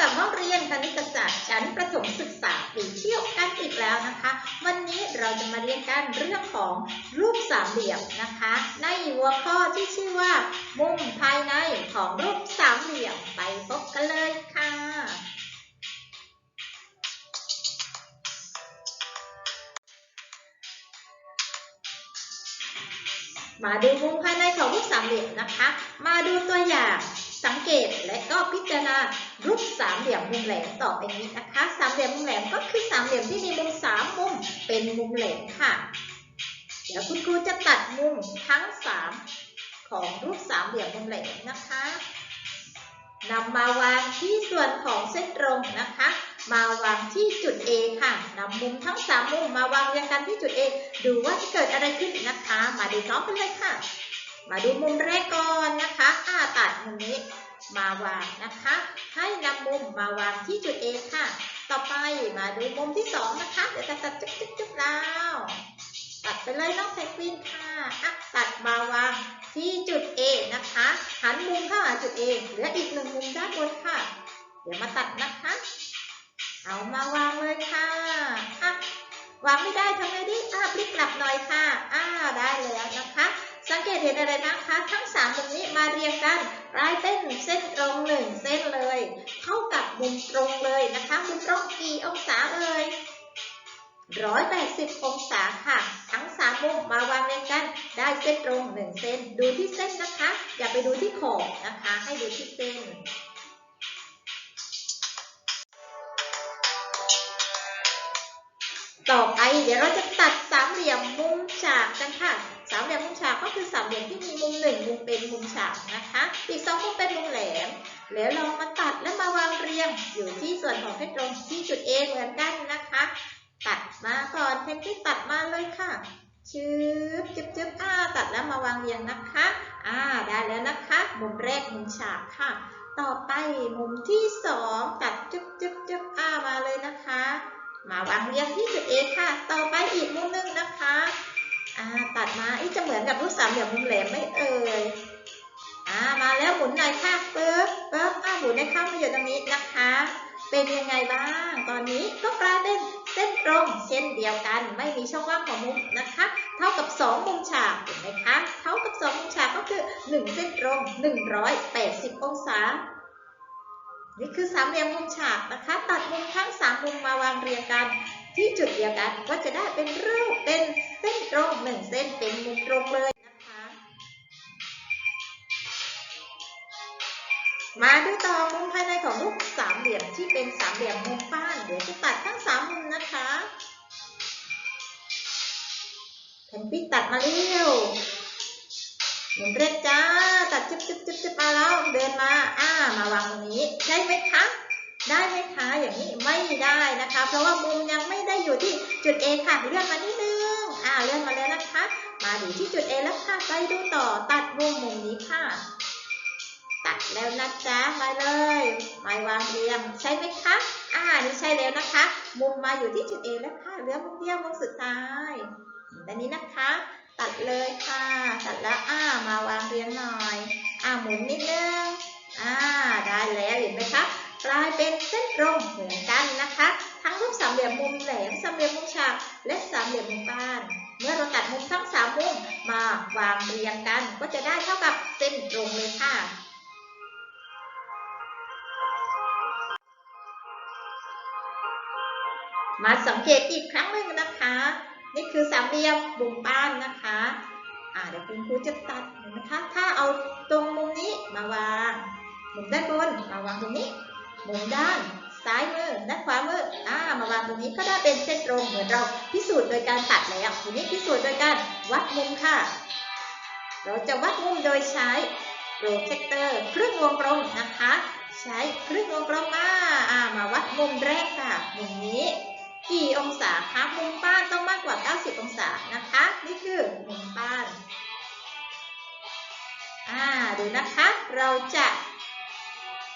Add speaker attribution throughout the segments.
Speaker 1: กับห้องเรียนคณิตศาสตร์ชั้นประถมศึกษาปีเที่ยวกันอีกแล้วนะคะ วันนี้เราจะมาเรียนกันเรื่องของรูปสามเหลี่ยมนะคะ ในหัวข้อที่ชื่อว่า มุมภายในของรูปสามเหลี่ยมไปพบกันเลยค่ะ มาดูมุมภายในของรูปสามเหลี่ยมนะคะ มาดูตัวอย่าง สังเกตและก็พิจารณารูปสามเหลี่ยมมุมแหลมต่อไปนี้นะคะ สามเหลี่ยมมุมแหลมก็คือสามเหลี่ยมที่มีมุมสามมุมเป็นมุมแหลมค่ะ เดี๋ยวคุณครูจะตัดมุมทั้งสามของรูปสามเหลี่ยมมุมแหลมนะคะนำมาวางที่ส่วนของเส้นตรงนะคะ มาวางที่จุด A ค่ะนำมุมทั้งสามมุมมาวางเรียงกันที่จุด A ดูว่าจะเกิดอะไรขึ้นนะคะ มาดูน้องกันเลยค่ะ มาดูมุมแรกก่อนนะคะอ่าตัดมุมนี้มาวางนะคะ ให้นำมุมมาวางที่จุด A ค่ะ ต่อไปมาดูมุมที่สองนะคะ เดี๋ยวจะตัดจุ๊บจุ๊บจุ๊บแล้วตัดไปเลยน้องแพนกวินค่ะอะตัดมาวางที่จุด A นะคะ หันมุมเข้าหาจุด A เหลืออีกหนึ่งมุมด้านบนค่ะ เดี๋ยวมาตัดนะคะ เอามาวางเลยค่ะอะวางไม่ได้ทำไงดีอะพลิกกลับหน่อยค่ะอ่าได้แล้วนะคะ สังเกตเห็นอะไรนะคะ ทั้งสามตรงนี้มาเรียงกันกลายเส้นเส้นตรงหนึ่งเส้นเลย เท่ากับมุมตรงเลยนะคะมุมตรงกี่องศาเอ่ยร้อยแปดสิบองศาค่ะ ทั้งสามมุมมาวางเรียงกัน ได้เส้นตรงหนึ่งเส้น ดูที่เส้นนะคะ อย่าไปดูที่ขอบนะคะ ให้ดูที่เส้น ต่อไปเดี๋ยวเราจะตัดสามเหลี่ยมมุมฉากกันค่ะ สามเหลี่ยมมุมฉากก็คือสามเหลี่ยมที่มีมุมหนึ่งมุมเป็นมุมฉากนะคะ อีกสองมุมเป็นมุมแหลม แล้วเรามาตัดและมาวางเรียงอยู่ที่ส่วนของเส้นตรงที่จุด A เหมือนกันนะคะ ตัดมาก่อนเพนที่ตัดมาเลยค่ะชืบจึบจึบอ่าตัดแล้วมาวางเรียงนะคะอ่าได้แล้วนะคะ มุมแรกมุมฉากค่ะ ต่อไปมุมที่สองตัดจึบจึบจึบอ่ามาเลยนะคะ มาวางเรียงที่จุด A ค่ะ ต่อไปอีกมุมหนึงนะคะอ่าตัดมาอีจะเหมือนกับรูปสามเหลี่ยมมุมแหลมไม่เอ่ยอ่ามาแล้วหมุนหน่อยค่ะปึ๊บปึ๊บอ่าหมุนให้เข้ามาอยู่ตรงนี้นะคะ เป็นยังไงบ้าง ตอนนี้ก็กลายเป็นเส้นตรงเช่นเดียวกัน ไม่มีช่องว่างของมุมนะคะ เท่ากับ 2 มุมฉากเห็นไหมคะ เท่ากับ 2 มุมฉากก็คือ 1 เส้นตรง 180 องศา นี่คือสามเหลี่ยมมุมฉากนะคะ ตัดมุมทั้งสามมุมมาวางเรียงกัน ที่จุดเดียวกันก็จะได้เป็นรูปเป็นเส้นตรงหนึ่งเส้นเป็นมุมตรงเลยนะคะ มาดูต่อมุมภายในของรูปสามเหลี่ยมที่เป็นสามเหลี่ยมมุมป้านเดี๋ยวจะตัดทั้งสามมุมนะคะแผ่นปิตัดมาเร็ว หมุนเร็วจ้า ตัดจึ๊บจึ๊บจึ๊บจึ๊บมาแล้ว เดินมา อ่ามาวางตรงนี้ ได้ไหมคะ ได้ไหมคะ อย่างนี้ไม่ได้นะคะ เพราะว่ามุมยังไม่ได้อยู่ที่จุด A ค่ะ เลื่อนมานิดนึง อ่า เลื่อนมาแล้วนะคะ มาอยู่ที่จุด A แล้วค่ะ ไปดูต่อ ตัดมุมมุมนี้ค่ะ ตัดแล้วนะจ๊ะมาเลยมาวางเรียง ใช่ไหมคะ อ่า นี่ใช่แล้วนะคะ มุมมาอยู่ที่จุด A แล้วค่ะ เหลือมุมเดียวมุมสุดท้ายแบบนี้นะคะ ตัดเลยค่ะ ตัดแล้วอ่ามาวางเรียงหน่อยอ่าหมุนนิดนึงอ่าได้แล้วเห็นไหมคะกลายเป็นเส้นตรงเหมือนกันนะคะ ทั้งรูปสามเหลี่ยมมุมแหลมสามเหลี่ยมมุมฉากและสามเหลี่ยมมุมบ้าน เมื่อเราตัดมุมทั้งสามมุมมาวางเรียงกัน ก็จะได้เท่ากับเส้นตรงเลยค่ะมาสังเกตอีกครั้งหนึ่งนะคะ นี่คือสามเหลี่ยมมุมบ้านนะคะอ่าเดี๋ยวคุณครูจะตัดนไหมคะ ถ้าเอาตรงมุมนี้มาวาง มุมด้านบนมาวางตรงนี้ มุมด้านซ้ายมือด้านขวามืออ่ามาวางตรงนี้ก็ได้เป็นเส้นตรงเหมือนเราพิสูจน์โดยการตัดแล้วทีนี้พิสูจน์โดยการวัดมุมค่ะ เราจะวัดมุมโดยใช้โปรเจคเตอร์ครึ่งวงกลมนะคะ ใช้ครึ่งวงกลมมาอ่ามาวัดมุมแรกค่ะมุมนี้ กี่องศาคะมุมป้านต้องมากกว่า 90 องศานะคะ นี่คือมุมป้านอ่าดูนะคะ เราจะ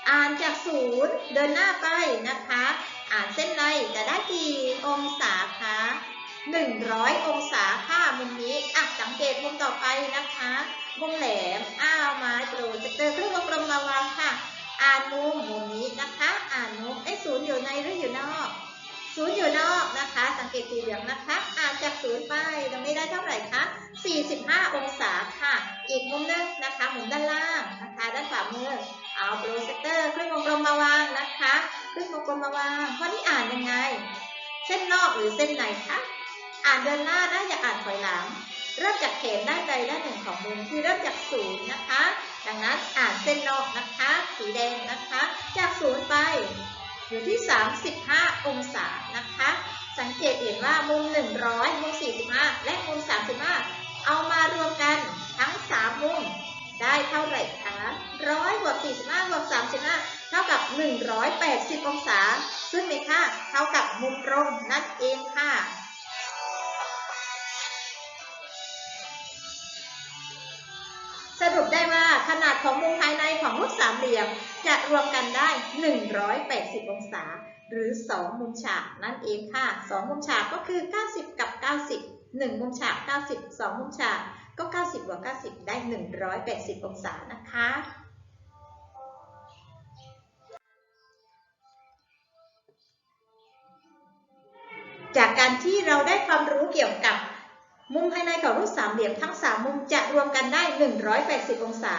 Speaker 1: อ่านจากศูนย์เดินหน้าไปนะคะ อ่านเส้นในจะได้กี่องศาคะ100 องศาค่ะมุมนี้อะสังเกตมุมต่อไปนะคะมุมแหลมอ้าวมาโปรเจคเตอร์เครื่องวงกลมมาวางค่ะ อ่านมุมมุมนี้นะคะ อ่านมุมเอ้ศูนย์อยู่ในหรืออยู่นอก ศูนย์อยู่นอกนะคะ สังเกตสีเหลืองนะคะอานจากศูนย์ไปตรงนี้ได้เท่าไหร่คะ45 องศาค่ะ อีกมุมหนึงนะคะหมุนด้านล่างนะคะ ด้านขวามือเอาโปรเจคเตอร์ครึ่งวงกลมมาวางนะคะครึ่งวงกลมมาวางข้อนี้อ่านยังไง เส้นนอกหรือเส้นในคะอ่านเดินหน้านะอย่าอ่านถอยหลัง เริ่มจากเข็มด้านใดด้านหนึ่งของมุมคือเริ่มจากศูนย์นะคะ ดังนั้นอ่านเส้นนอกนะคะ สีแดงนะคะ จากศูนย์ไป อยู่ที่ 35 องศานะคะ สังเกตเห็นว่ามุม 100 มุม 45 และมุม 35 เอามารวมกันทั้ง 3 มุม ได้เท่าไหร่คะ100บวก45บวก35 เท่ากับ 180 องศา ซึ่งมีค่าเท่ากับมุมตรงนั่นเองค่ะ ปได้ว่าขนาดของมุมภายในของรูปสามเหลี่ยม จะรวมกันได้ 180 องศา หรือ 2 มุมฉากนั่นเองค่ะ 2 มุมฉากก็คือ 90 กับ 90 1 มุมฉาก 90 2 มุมฉากก็ 90บวก90 ได้ 180 องศานะคะจากการที่เราได้ความรู้เกี่ยวกับ มุมภายในของรูปสามเหลี่ยมทั้ง 3 มุมจะรวมกันได้ 180 องศา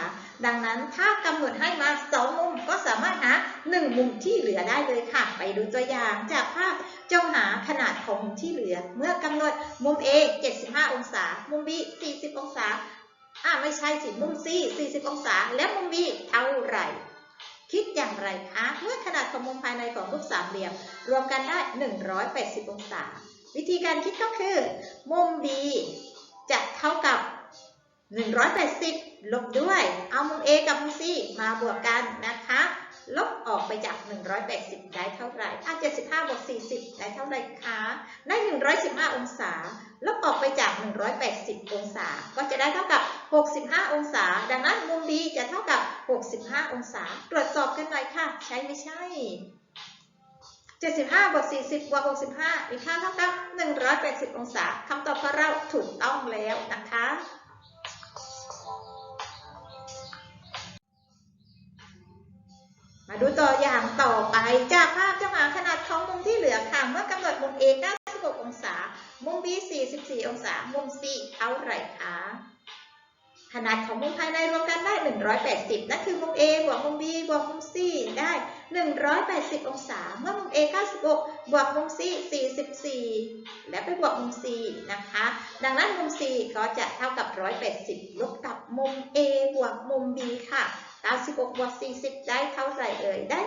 Speaker 1: ดังนั้นถ้ากำหนดให้มา 2 มุมก็สามารถหา 1 มุมที่เหลือได้เลยค่ะ ไปดูตัวอย่างจากภาพจงหาขนาดของมุมที่เหลือ เมื่อกำหนดมุม A 75 องศา มุม B 40 องศาอ่าไม่ใช่สิมุม C 40 องศา และมุม B เท่าไหร่ คิดอย่างไรคะ เมื่อขนาดของมุมภายในของรูปสามเหลี่ยม รวมกันได้ 180 องศา วิธีการคิดก็คือ มุม B จะเท่ากับ 180 ลบด้วย เอามุม A กับมุม C มาบวกกันนะคะ ลบออกไปจาก 180 ได้เท่าไหร่อะ75บวก40 ได้เท่าไหร่คะ ได้ 115 องศา ลบออกไปจาก 180 องศา ก็จะได้เท่ากับ 65 องศา ดังนั้นมุม B จะเท่ากับ 65 องศา ตรวจสอบกันหน่อยค่ะ ใช่ไม่ใช่ 75บวก40บวก65มีค่าเท่ากับ180 องศาคำตอบของเราถูกต้องแล้วนะคะ มาดูตัวอย่างต่อไปจากภาพจะหาขนาดของมุมที่เหลือค่ะ เมื่อกำหนดมุม A 96 องศา มุม B 44 องศา มุม C เท่าไหร่คะ ขนาดของมุมภายในรวมกันได้ 180 นั่นคือมุม A บวกมุม B บวกมุม C ได้ 180 องศา เมื่อมุม A 96 บวกมุม C 44 และไปบวกมุม C นะคะ ดังนั้นมุม C ก็จะเท่ากับ 180 ลบกับมุม A บวกมุม B ค่ะ 96บวก40 ได้เท่าไหร่เอ่ย ได้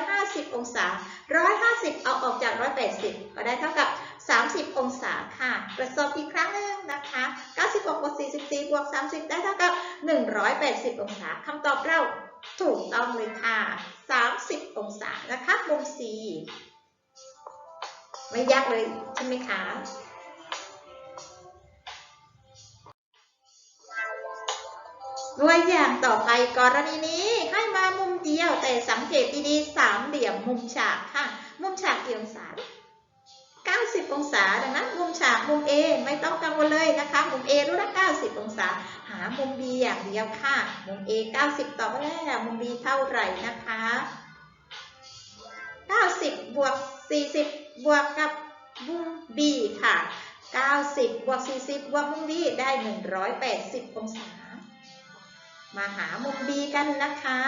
Speaker 1: 150 องศา 150 เอาออกจาก 180 ก็ได้เท่ากับ 30 องศาค่ะ ตรวจสอบอีกครั้งหนึ่งนะคะ 96บวก44บวก30 ได้เท่ากับ 180 องศาคำตอบเราถูกต้องเลยค่ะ 30 องศานะคะมุม C ไม่ยากเลยใช่ไหมคะ ตัวอย่างต่อไปกรณีนี้ให้มามุมเดียวแต่สังเกตดีๆสามเหลี่ยมมุมฉากค่ะ มุมฉากกี่องศา 90 องศาดังนั้นมุมฉากมุม A ไม่ต้องกังวลเลยนะคะ มุม A รู้ละ90 องศา หามุม B อย่างเดียวค่ะ มุม A 90 ต่อไปแล้วมุม B เท่าไหร่นะคะ 90 บวก 40 บวกกับมุม B ค่ะ 90 บวก 40 บวกมุม B ได้ 180 องศา มาหามุม B กันนะคะ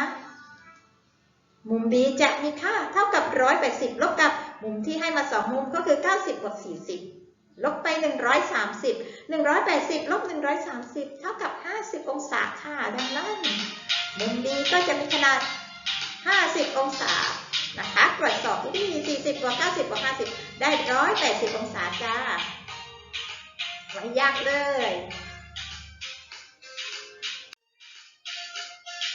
Speaker 1: มุม B จะมีค่าเท่ากับ 180 ลบกับมุมที่ให้มา 2 มุมก็คือ 90 บวก 40 ลบไป 130 180 ลบ 130 เท่ากับ 50 องศาค่ะ ดังนั้นมุม B ก็จะมีขนาด 50 องศา นะคะ ตรวจสอบที่ 40บวก90บวก50 ได้ 180 องศาจ้าไม่ยากเลย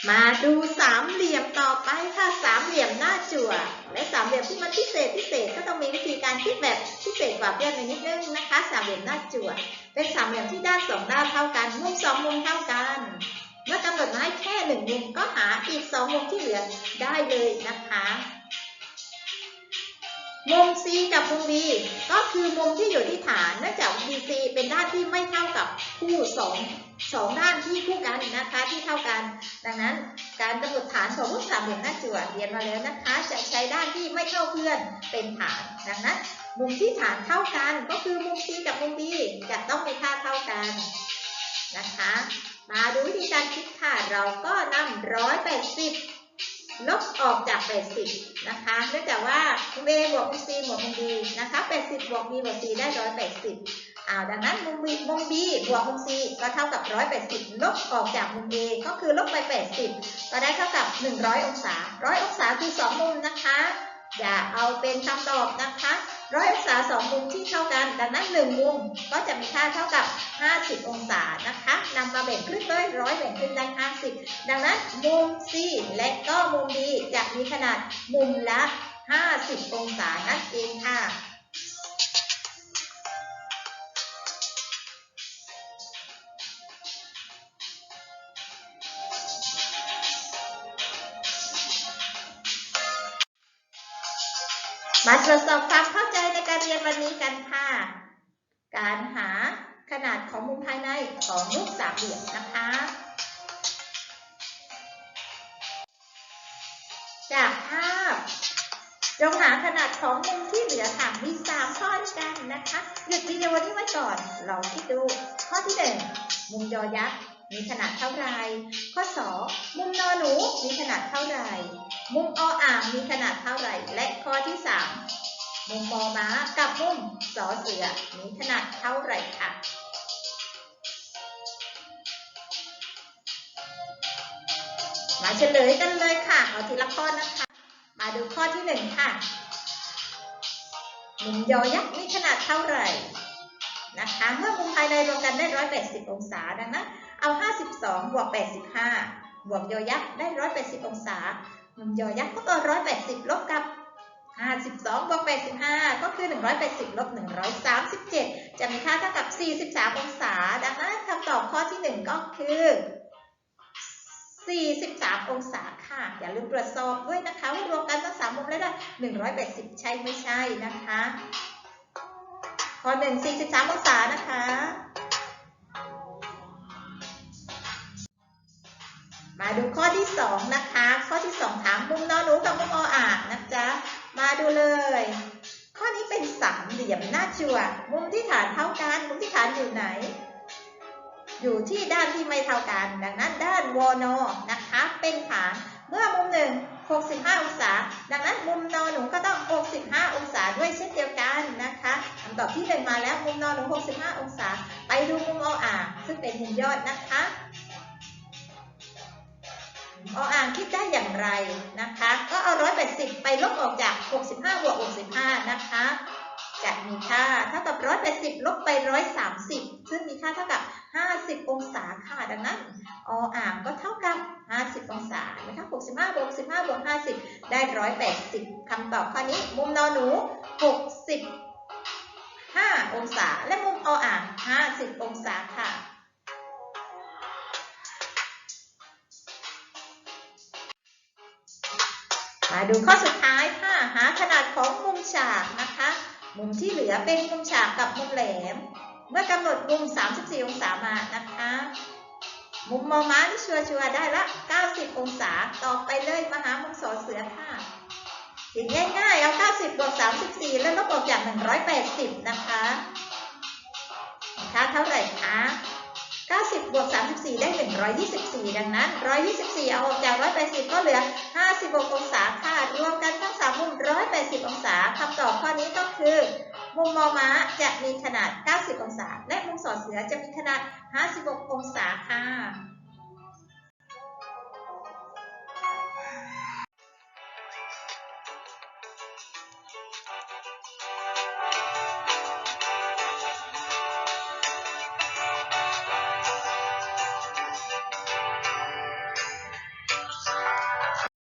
Speaker 1: มาดูสามเหลี่ยมต่อไปค่ะสามเหลี่ยมหน้าจั่วและสามเหลี่ยมที่มันพิเศษพิเศษก็ต้องมีวิธีการคิดแบบพิเศษกว่าเพื่อนนิดนึงนะคะ สามเหลี่ยมหน้าจั่วเป็นสามเหลี่ยมที่ด้านสองด้านเท่ากันมุมสองมุมเท่ากันเมื่อกำหนดมาให้แค่หนึ่งมุมก็หาอีกสองมุมที่เหลือได้เลยนะคะ มุม C กับมุม B ก็คือมุมที่อยู่ที่ฐานเนื่องจาก BC เป็นด้านที่ไม่เท่ากับคู่สองสองด้านที่คู่กันนะคะที่เท่ากัน ดังนั้นการกำหนดฐานของรูปสามเหลี่ยมหน้าจั่วเรียนมาแล้วนะคะ จะใช้ด้านที่ไม่เท่าเพื่อนเป็นฐาน ดังนั้น มุมที่ฐานเท่ากันก็คือมุม C กับมุม B จะต้องมีค่าเท่ากันนะคะ มาดูวิธีการคิดค่ะเราก็นำร้อยแปดสิบ ลบออกจาก 80 นะคะเนื่องจากว่า A บวก C บวกมุม B นะคะ 80 บวก B บวก C ได้ 180อ้าวดังนั้นมุม B มุม B บวกมุม C ก็เท่ากับ 180 ลบออกจากมุม A ก็คือลบไป 80 ก็ได้เท่ากับ 100 องศา 100 องศาคือ 2 มุมนะคะ อย่าเอาเป็นคำตอบนะคะ ร้อยองศาสองมุมที่เท่ากัน ดังนั้นหนึ่งมุมก็จะมีค่าเท่ากับ 50 องศานะคะนำมาแบ่งครึ่งเลยร้อยแบ่งครึ่งได้ 50 ดังนั้นมุม C และก็มุม B จะมีขนาดมุมละ 50 องศานั่นเองค่ะมาตรวจสอบความเข้าใจ เรียนวันนี้กันค่ะ การหาขนาดของมุมภายในของรูปสามเหลี่ยมนะคะ จากภาพจงหาขนาดของมุมที่เหลือค่ะ มีสามข้อด้วยกันนะคะ หยุดวิดีโอนี้ไว้ก่อนลองคิดดู ข้อที่หนึ่งมุมยอยักษ์มีขนาดเท่าไร ข้อสองมุมนอหนูมีขนาดเท่าไร มุมออ่างมีขนาดเท่าไร และข้อที่3มุ มุมอม้ากับมุมสอเสือมีขนาดเท่าไหร่คะมาเฉลยกันเลยค่ะเอาทีละข้อนะคะ มาดูข้อที่1ค่ะมุมยอยักษ์มีขนาดเท่าไหร่นะคะ เมื่อมุมภายในรวมกันได้ 180 องศาดังนั้นเอา 52 บวก 85 บวกยอยักษ์ได้ 180 องศา มุมยอยักษ์ก็ตัว180 ลบกับ 52บวก85 ก็คือ 180ลบ137 จะมีค่าเท่ากับ 43 องศา ดังนั้นคำตอบข้อที่ 1 ก็คือ 43 องศาค่ะ อย่าลืมตรวจสอบด้วยนะคะ ว่ารวมกันทั้ง3มุมแล้วได้180 ใช่ไม่ใช่นะคะ ข้อ 1 43 องศานะคะมาดูข้อที่ 2 นะคะ ข้อที่ 2 ถามมุมนอหนูกับมุมออ่างนะจ๊ะ มาดูเลย ข้อนี้เป็นสามเหลี่ยมหน้าจั่วมุมที่ฐานเท่ากัน มุมที่ฐานอยู่ไหน อยู่ที่ด้านที่ไม่เท่ากัน ดังนั้นด้านวนอนะคะ เป็นฐาน เมื่อมุมหนึ่ง65 องศา ดังนั้นมุมนอหนูก็ต้อง 65 องศาด้วยเช่นเดียวกันนะคะคำตอบที่หนึ่งมาแล้วมุมนอหนู65 องศา ไปดูมุมออ่างซึ่งเป็นมุมยอดนะคะ ออ่างคิดได้อย่างไรนะคะ ก็เอา 180 ไปลบออกจาก 65 บวก 65 นะคะ จะมีค่าเท่ากับ 180 ลบไป 130 ซึ่งมีค่าเท่ากับ 50 องศาค่ะ ดังนั้นออ่างก็เท่ากับ 50 องศานะคะ65 บวก 15 บวก 50 ได้ 180 คำตอบข้อนี้ มุมนอนหนู65องศา และมุมออ่าง 50 องศาค่ะ มาดูข้อสุดท้ายค่ะ หาขนาดของมุมฉากนะคะ มุมที่เหลือเป็นมุมฉากกับมุมแหลม เมื่อกำหนดมุม 34 องศามานะคะ มุมมอม้าที่ชัวร์ๆได้ละ 90 องศา ต่อไปเลยมาหามุมสอเสือค่ะสิ่งง่ายๆ เอา 90 บวก 34 แล้วลบออกจาก 180 นะคะค่าเท่าไหร่คะ 90 บวก 34 ได้ 124 ดังนั้น 124 เอาออกจาก 180 ก็เหลือ 56 องศาค่ะ รวมกันทั้ง 3 มุม 180 องศาคำตอบข้อนี้ก็คือ มุมมอม้าจะมีขนาด 90 องศา และมุมสอดเสือจะมีขนาด 56 องศาค่ะ